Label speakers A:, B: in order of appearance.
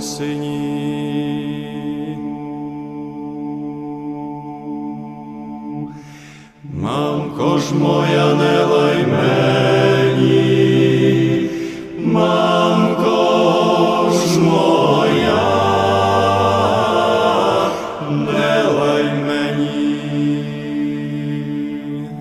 A: по. Мамко ж моя не лай мене,